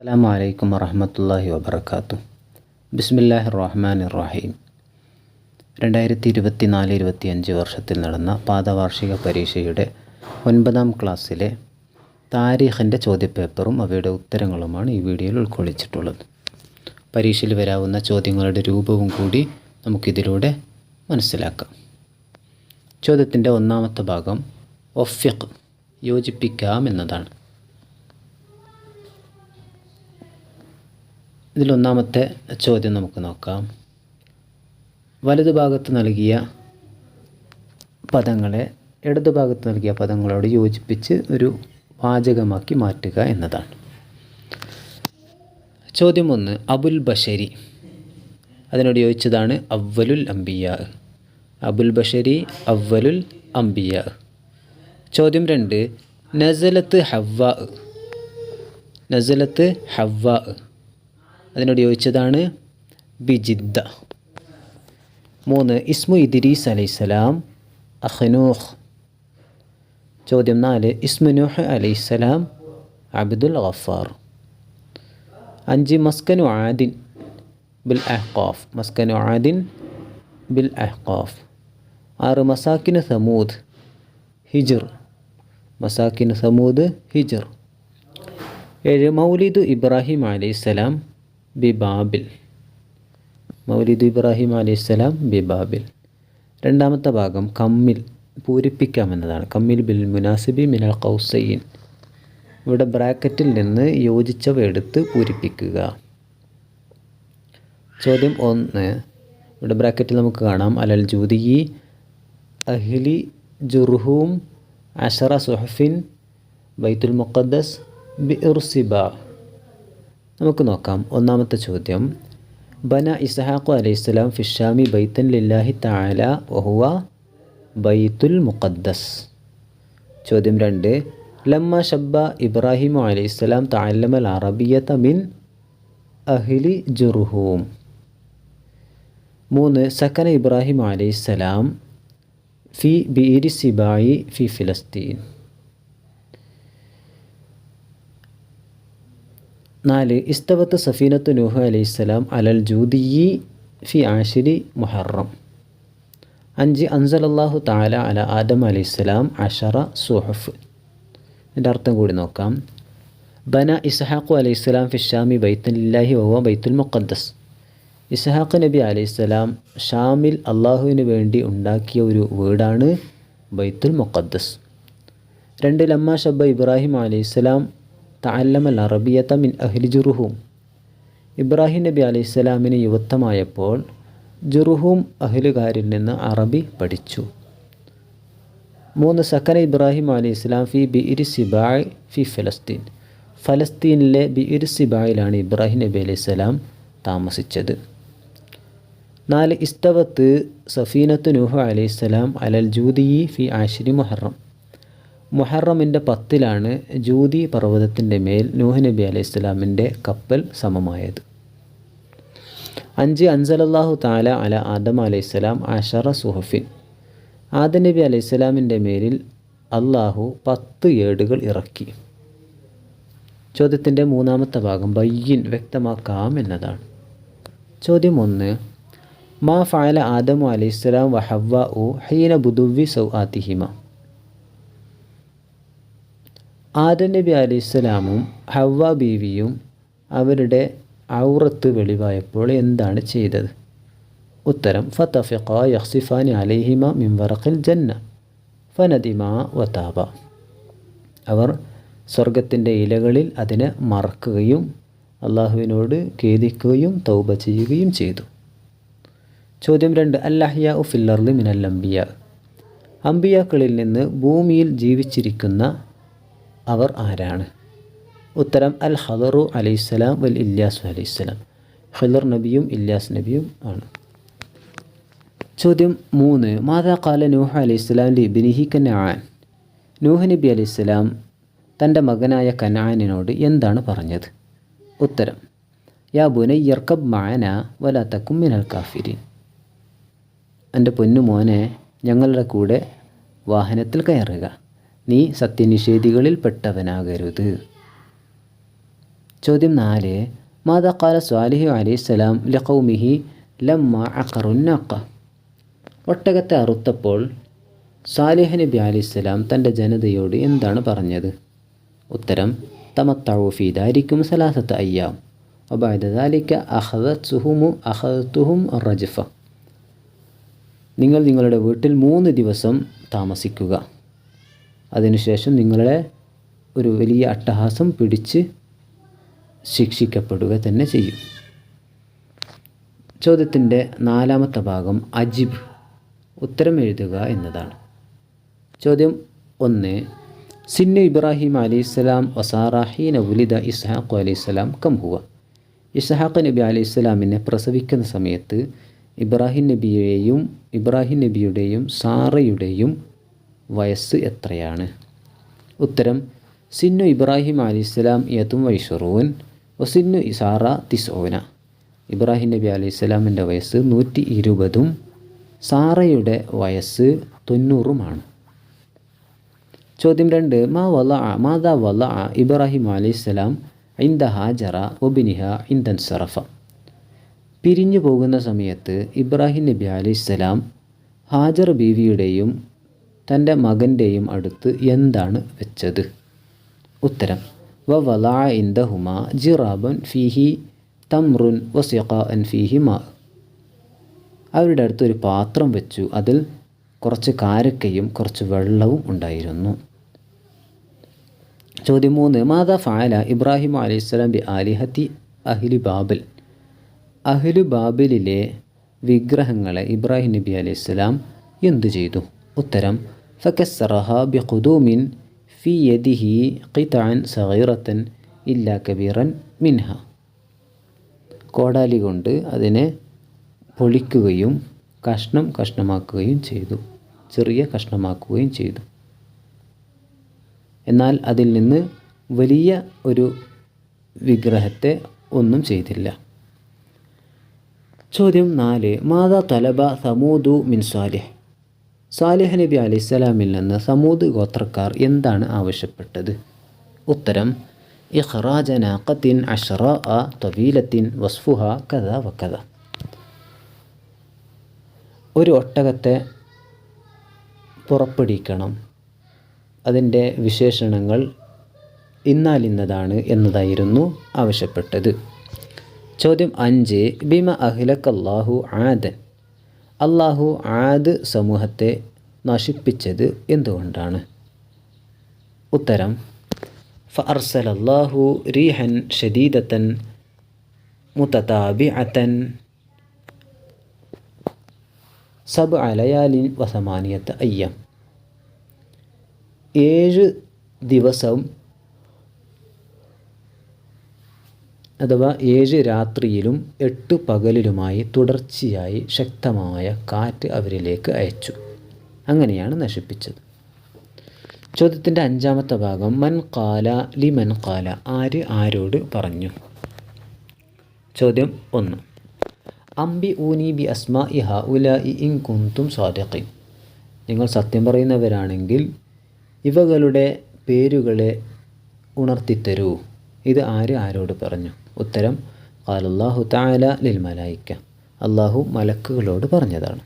അസ്സാം വലൈക്കും വറഹമത്തല്ലാഹി വബർക്കാത്തു ബിസ്മില്ലാഹി റഹ്മാൻ റഹീം രണ്ടായിരത്തി ഇരുപത്തി നാല് ഇരുപത്തിയഞ്ച് വർഷത്തിൽ നടന്ന പാദവാർഷിക പരീക്ഷയുടെ ഒൻപതാം ക്ലാസ്സിലെ താരീഖിന്റെ ചോദ്യപേപ്പറും അവയുടെ ഉത്തരങ്ങളുമാണ് ഈ വീഡിയോയിൽ ഉൾക്കൊള്ളിച്ചിട്ടുള്ളത്. പരീക്ഷയിൽ വരാവുന്ന ചോദ്യങ്ങളുടെ രൂപവും കൂടി നമുക്കിതിലൂടെ മനസ്സിലാക്കാം. ചോദ്യത്തിന്റെ ഒന്നാമത്തെ ഭാഗം ഒഫ്യഖ് യോജിപ്പിക്കാം എന്നതാണ്. ഇതിലൊന്നാമത്തെ ചോദ്യം നമുക്ക് നോക്കാം. വലതുഭാഗത്ത് നൽകിയ പദങ്ങളെ ഇടതുഭാഗത്ത് നൽകിയ പദങ്ങളോട് യോജിപ്പിച്ച് ഒരു വാചകമാക്കി മാറ്റുക എന്നതാണ്. ചോദ്യം ഒന്ന് അബുൽ ബഷരി. അതിനോട് യോജിച്ചതാണ് അവ്വലുൽ അംബിയ. അബുൽ ബഷരി അവ്വലുൽ അംബിയ. ചോദ്യം രണ്ട് നസലത്ത് ഹവ്വ. നസലത്ത് ഹവ്വ. അതിനോട് യോജിച്ചതാണ് ബിജിദ്ദ. മൂന്ന് ഇസ്മു ഇദ്രീസ് അലൈഹിസ്സലാം അഖ്നൂഹ് ചോദ്യം നാല് ഇസ്മു നൂഹ് അലൈഹിസ്സലാം അബ്ദുൽ ഗഫാർ. അഞ്ച് മസ്കനു ആദിൻ ബിൽ അഹ്ഖാഫ്. മസ്കനു ആദിൻ ബിൽ അഹ്ഖാഫ്. ആറ് മസാക്കിന് സമൂദ് ഹിജർ. മസാക്കിന് സമൂദ് ഹിജർ. ഏഴ് മൗലിദു ഇബ്രാഹിം അലൈഹിസ്സലാം ബിബാബിൽ. മൗലിദ് ഇബ്രാഹിം അലൈഹിസ്സലാം ബിബാബിൽ. രണ്ടാമത്തെ ഭാഗം കമ്മിൽ പൂരിപ്പിക്കാമെന്നതാണ്. കമ്മിൽ ബിൽ മുനാസിബി മിനൽ കൗസയിൻ ഇവിടെ ബ്രാക്കറ്റിൽ നിന്ന് യോജിച്ചവ എടുത്ത് പൂരിപ്പിക്കുക. ചോദ്യം ഒന്ന്. ഇവിടെ ബ്രാക്കറ്റിൽ നമുക്ക് കാണാം. അലൽ ജൂതി അഹ്ലി ജുർഹൂം അഷറ സുഹഫിൻ ബൈത്തുൽ മുഖദ്ദസ് ബിർസിബ നമുക്ക് നോക്കാം. ഒന്നാമത്തെ ചോദ്യം. ബന ഇസ്ഹാഖു അലൈഹിസ്സലാം ഫിഷാമി ബൈത്തൻ ലില്ലാഹി താല വഹുവ ബൈത്തുൽ മുഖദ്ദസ്. ചോദ്യം രണ്ട്. ലമ്മ ഷബ്ബ ഇബ്രാഹിമു അലൈഹിസ്സലാം താലമൽ അറബിയത്ത മിൻ അഹ്ലി ജുർഹൂം. മൂന്ന്. സക്കന ഇബ്രാഹിം അലൈഹിസ്സലാം ഫി ബീരി സിബായി ഫി ഫിലസ്തീൻ. നാല് ഇസ്തവത്ത് സഫീനത്ത് നൂഹ് അലൈഹിസ്സലാം അലൽ ജൂദിയി ഫി ആഷിരി മുഹറം. അഞ്ച് അൻസലല്ലാഹു താല അല ആദം അലൈഹിസ്സലാം അഷറ സുഹഫ്. ഇതിന്റെ അർത്ഥം കൂടി നോക്കാം. ബന ഇസ്ഹാഖു അലൈഹിസ്സലാം ഫിഷാമി ബൈത്തുലില്ലാഹി വവ ബൈത്തുൽ മുഖദ്ദസ്. ഇസ്ഹാഖ് നബി അലൈഹിസ്സലാം ഷാമിൽ അള്ളാഹുവിന് വേണ്ടി ഉണ്ടാക്കിയ ഒരു വീടാണ് ബൈത്തുൽ മുഖദ്ദസ്. രണ്ട് ലമ്മ ഷബ്ബ ഇബ്രാഹിം അലൈഹിസ്സലാം തഅല്ലമൽ അറബിയത്ത മിൻ അഹ്ലി ജുറുഹൂം. ഇബ്രാഹിം നബി അലൈഹിസ്സലാമിന് യുവത്വമായപ്പോൾ ജുറുഹൂം അഹ്ലുകാരിൽ നിന്ന് അറബി പഠിച്ചു. മൂന്ന് സക്കന ഇബ്രാഹിം അലൈഹി ഇസ്ലാം ഫി ബി ഇരി സിബായ് ഫി ഫലസ്തീൻ. ഫലസ്തീനിലെ ബി ഇരി സിബായിലാണ് ഇബ്രാഹിം നബി അലൈഹി സ്വലാം താമസിച്ചത്. നാല് ഇസ്തവത്ത് സഫീനത്ത് നൂഹ അലൈഹി സ്വലാം അലൽ ജൂദിയി ഫി ആഷിരി മുഹറം. മുഹറമിന്റെ പത്തിലാണ് ജൂതി പർവതത്തിന്റെ മേൽ നൂഹ് നബി അലൈഹി സ്വലാമിന്റെ കപ്പൽ സമമായത്. അഞ്ച് അൻസലല്ലാഹു താല അല ആദം അലൈഹി സ്വലാം അഷറ സുഹഫിൻ. ആദം നബി അലൈഹി സ്വലാമിന്റെ മേലിൽ അള്ളാഹു പത്ത് ഏടുകൾ ഇറക്കി. ചോദ്യത്തിന്റെ മൂന്നാമത്തെ ഭാഗം ബയ്യൻ വ്യക്തമാക്കാം എന്നതാണ്. ചോദ്യം ഒന്ന് മാ ഫാല ആദമു അലൈഹി സ്വലാം വഹവ ഉ ഹീന ബുദുവി സൗ ആത്തിഹിമ ആദം നബി അലൈഹിസ്സലാമും ഹവ്വ ബീവിയും അവരുടെ ഔറത്ത് വെളിവായപ്പോൾ എന്താണ് ചെയ്തത്? ഉത്തരം ഫത്തഫിഖ യഹ്സിഫാനി അലൈഹിമ മിംവറഖിൽ ജന്ന ഫനദിമ വതാബ. അവർ സ്വർഗത്തിന്റെ ഇലകളിൽ അതിനെ മറക്കുകയും അള്ളാഹുവിനോട് ഖേദിക്കുകയും തൗബ ചെയ്യുകയും ചെയ്തു. ചോദ്യം രണ്ട് അല്ലഹ്യ ഉ ഫില്ലർലി മിനൽ അംബിയ? അംബിയാക്കളിൽ നിന്ന് ഭൂമിയിൽ ജീവിച്ചിരിക്കുന്ന അവർ ആരാണ്? ഉത്തരം അൽ ഹദറു അലൈഹിസ്സലാം വൽ ഇല്യാസ് അലൈഹിസ്സലാം. ഹദർ നബിയും ഇല്യാസ് നബിയും ആണ്. ചോദ്യം മൂന്ന് മാതാ കാല നൂഹ അലൈഹിസ്സലാം ലി ബിനിഹി കനാൻ? നൂഹ് നബി അലൈഹിസ്സലാം തന്റെ മകനായ കനാനിനോട് എന്താണ് പറഞ്ഞത്? ഉത്തരം യാ ബുനയ്യർക്കബ് മാന വല തക്കും മിനൽ കാഫിരിൻ. എന്റെ പൊന്നു മോനെ ഞങ്ങളുടെ കൂടെ വാഹനത്തിൽ കയറുക. നീ സത്യനിഷേധികളിൽ പെട്ടവനാകരുത്. ചോദ്യം നാല് മാതാ കാല സ്വാലിഹു അലൈഹി സ്വലാം ലഖൗമിഹി ലമ്മ അഖറുന്നക്ക ഒട്ടകത്തെ അറുത്തപ്പോൾ സാലിഹ് നബി അലൈഹിസ്സലാം തന്റെ ജനതയോട് എന്താണ് പറഞ്ഞത്? ഉത്തരം തമത്തൗഫി ദാരിക്കും സലാസത്ത് അയ്യാം. ഒബായതാലിക്ക അഹദത്തുഹുമു അഹദത്തുഹും റജഫ. നിങ്ങൾ നിങ്ങളുടെ വീട്ടിൽ മൂന്ന് ദിവസം താമസിക്കുക. അതിനുശേഷം നിങ്ങളെ ഒരു വലിയ അട്ടഹാസം പിടിച്ച് ശിക്ഷിക്കപ്പെടുക തന്നെ ചെയ്യും. ചോദ്യത്തിന്റെ നാലാമത്തെ ഭാഗം അജിബ്. ഉത്തരം എഴുതുക എന്നതാണ്. ചോദ്യം ഒന്ന് സിന്നു ഇബ്രാഹിം അലൈഹിസ്സലാം വസാറാഹീൻ ഉലിദ ഇസ്ഹാഖു അലൈഹിസ്സലാം കം ഹുവ? ഇസ്ഹാഖ് നബി അലൈഹിസ്സലാമിനെ പ്രസവിക്കുന്ന സമയത്ത് ഇബ്രാഹിം നബിയെയും ഇബ്രാഹിം നബിയുടെയും സാറയുടെയും വയസ്സ് എത്രയാണ്? ഉത്തരം സിന്നു ഇബ്രാഹിം അലൈഹിസ്സലാം യതും വൈഷറൂൻ വസിന്നു ഇസാറ തിസോന. ഇബ്രാഹിം നബി അലി ഇസ്ലാമിന്റെ വയസ്സ് നൂറ്റി ഇരുപതും സാറയുടെ വയസ്സ് തൊണ്ണൂറുമാണ്. ചോദ്യം രണ്ട് മാ വല മാതാ വല ഇബ്രാഹിം അലൈഹിസ്സലാം ഇന്ദ ഹാജറ ഒബിനിഹ ഇന്ദൻ സറഫ. പിരിഞ്ഞു പോകുന്ന സമയത്ത് ഇബ്രാഹിം നബി അലൈഹിസ്സലാം ഹാജർ ബീവിയുടെയും തന്റെ മകന്റെയും അടുത്ത് എന്താണ് വെച്ചത്? ഉത്തരം വ വലാ വല ഇന്ദഹുമ ജിറാബൻ ഫിഹി തമ്രുൻ വസിഖാൻ ഫിഹി മാ അവരുടെ അടുത്ത് ഒരു പാത്രം വെച്ചു. അതിൽ കുറച്ച് കാരക്കയും കുറച്ച് വെള്ളവും ഉണ്ടായിരുന്നു. ചോദ്യം മൂന്ന് മാതാ ഫാല ഇബ്രാഹിം അലൈഹിസ്സലാം ബി ആലിഹത്തി അഹിലു ബാബിൽ? അഹ്ലു ബാബിലിലെ വിഗ്രഹങ്ങളെ ഇബ്രാഹിം നബി അലൈഹിസ്സലാം എന്തു ചെയ്തു? ഉത്തരം ഫക്കസ്സറഹ بقدوم في يده യദിഹി صغيرة إلا كبيرا മിൻഹ കോടാലി കൊണ്ട് അതിനെ പൊളിക്കുകയും കഷ്ണം കഷ്ണമാക്കുകയും ചെയ്തു. ചെറിയ കഷ്ണമാക്കുകയും ചെയ്തു. എന്നാൽ അതിൽ നിന്ന് വലിയ ഒരു വിഗ്രഹത്തെ ഒന്നും ചെയ്തില്ല. ചോദ്യം നാല് മാതാ തലബ സമൂദു മിൻ സാലിഹ്? സാലിഹ് നബി അലൈഹിസ്സലാമിൽ നിന്ന് സമൂദ് ഗോത്രക്കാർ എന്താണ് ആവശ്യപ്പെട്ടത്? ഉത്തരം ഇഖ്റാജ നാഖത്തിൻ അഷ്റ തൊവീലത്തിൻ വസ്ഫുഹ കഥ വക്കഥ ഒരു ഒട്ടകത്തെ പുറപ്പെടുവിക്കണം. അതിന്റെ വിശേഷണങ്ങൾ ഇന്നാലിന്നതാണ് എന്നതായിരുന്നു ആവശ്യപ്പെട്ടത്. ചോദ്യം അഞ്ച് ബിമ അഹിലക്കല്ലാഹു ആദൻ. അള്ളാഹു ആദ് സമൂഹത്തെ നശിപ്പിച്ചത് എന്തുകൊണ്ടാണ്? ഉത്തരം ഫർസലല്ലാഹു റീഹൻ ഷദീദത്തൻ മുത്തതാബിഅത്തൻ സബ് അലയാലിൻ വസമാനിയത്ത് അയ്യം. ഏഴ് ദിവസം അഥവാ ഏഴ് രാത്രിയിലും എട്ട് പകലിലുമായി തുടർച്ചയായി ശക്തമായ കാറ്റ് അവരിലേക്ക് അയച്ചു. അങ്ങനെയാണ് നശിപ്പിച്ചത്. ചോദ്യത്തിന്റെ അഞ്ചാമത്തെ ഭാഗം മൻ കാല ലി മൻ കാല ആര് ആരോട് പറഞ്ഞു? ചോദ്യം ഒന്ന്. അംബി ഊനി ബി അസ്മ ഇഹ ഉല ഇൻ കുന്തും സ്വാദക്കി നിങ്ങൾ സത്യം പറയുന്നവരാണെങ്കിൽ ഇവകളുടെ പേരുകളെ ഉണർത്തിത്തരൂ. ഇത് ആര് ആരോട് പറഞ്ഞു? ഉത്തരം കാലല്ലാഹു താല ലിൽ മലായിക്ക. അള്ളാഹു മലക്കുകളോട് പറഞ്ഞതാണ്.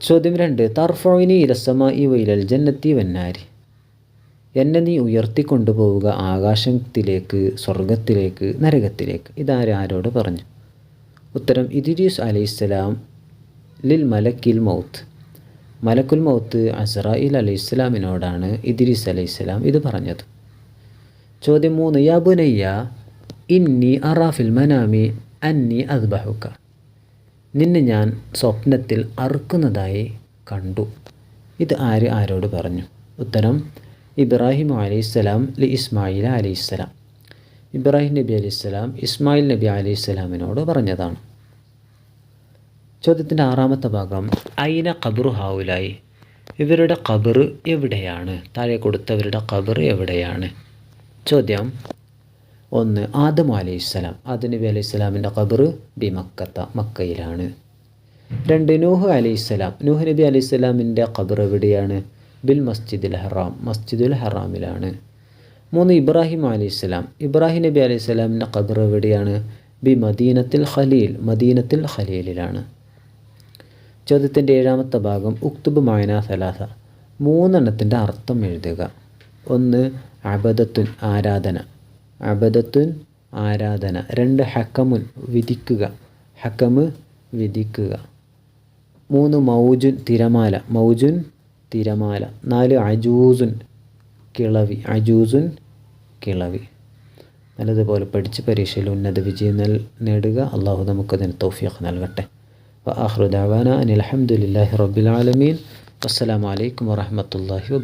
ചോദ്യം രണ്ട് തർഫോയിനി ഇലസമ ഇ വൈലൽ ജന്നത്തി വന്നാരി. എന്നെ നീ ഉയർത്തിക്കൊണ്ടുപോവുക ആകാശത്തിലേക്ക് സ്വർഗത്തിലേക്ക് നരകത്തിലേക്ക്. ഇതാരാരോട് പറഞ്ഞു? ഉത്തരം ഇദിരീസ് അലൈഹിസ്സലാം ലിൽ മലക്കിൽ മൗത്ത്. മലക്കുൽ മൗത്ത് അസറായിൽ അലൈഹിസ്സലാമിനോടാണ് ഇദിരീസ് അലൈഹിസ്സലാം ഇത് പറഞ്ഞത്. ചോദ്യം മൂന്ന് യാ ഇന്നി അറാഫിൽ മനാമി അന്നി അദ്ബഹുക്ക. നിന്നെ ഞാൻ സ്വപ്നത്തിൽ അറുക്കുന്നതായി കണ്ടു. ഇത് ആര് ആരോട് പറഞ്ഞു? ഉത്തരം ഇബ്രാഹിം അലൈഹിസ്സലാം ലി ഇസ്മായിൽ അലൈഹിസ്സലാം ഇബ്രാഹിം നബി അലൈഹിസ്സലാം ഇസ്മായിൽ നബി അലൈഹിസ്സലാമിനോട് പറഞ്ഞതാണ്. ചോദ്യത്തിന്റെ ആറാമത്തെ ഭാഗം ഐന ഖബറു ഹാവുലായി? ഇവരുടെ ഖബർ എവിടെയാണ്? താഴെ കൊടുത്തവരുടെ ഖബർ എവിടെയാണ്? ചോദ്യം. ഒന്ന് ആദം അലൈഹിസ്സലാം ആദം നബി അലൈഹിസ്സലാമിന്റെ ഖബർ ബി മക്കത്ത മക്കയിലാണ്. രണ്ട് നൂഹ് അലൈഹിസ്സലാം നൂഹ് നബി അലൈഹിസ്സലാമിന്റെ ഖബർ എവിടെയാണ്? ബിൽ മസ്ജിദുൽ ഹറാം മസ്ജിദുൽ ഹറാമിലാണ്. മൂന്ന് ഇബ്രാഹിം അലൈഹി സ്വലാം. ഇബ്രാഹിം നബി അലൈഹി സ്വലാമിന്റെ ഖബർ എവിടെയാണ്? ബി മദീനത്തിൽ ഖലീൽ മദീനത്തിൽ ഖലീലിലാണ്. ചോദ്യത്തിന്റെ ഏഴാമത്തെ ഭാഗം ഉക്തുബ് മായന സലാസ. മൂന്നെണ്ണത്തിന്റെ അർത്ഥം എഴുതുക. ഒന്ന് അബദത്തുൻ ആരാധന. അബദത്തുൻ ആരാധന. രണ്ട് ഹക്കമുൻ വിധിക്കുക. ഹക്കമ് വിധിക്കുക. മൂന്ന് മൗജുൻ തിരമാല. മൗജുൻ തിരമാല. നാല് അജൂസുൻ കിളവി. അജൂസുൻ കിളവി. നല്ലതുപോലെ പഠിച്ച് പരീക്ഷയിൽ ഉന്നത വിജയം നൽ നേടുക. അള്ളാഹു നമുക്കതിന് തോഫിയൊക്കെ നൽകട്ടെ. വ ആഹ്റു ദാവാന അനിൽ അലഹമുല്ലാഹി റബ്ബിൽ ആലമീൻ. അസ്സലാമു അലൈക്കും വറഹമത്തല്ലാഹി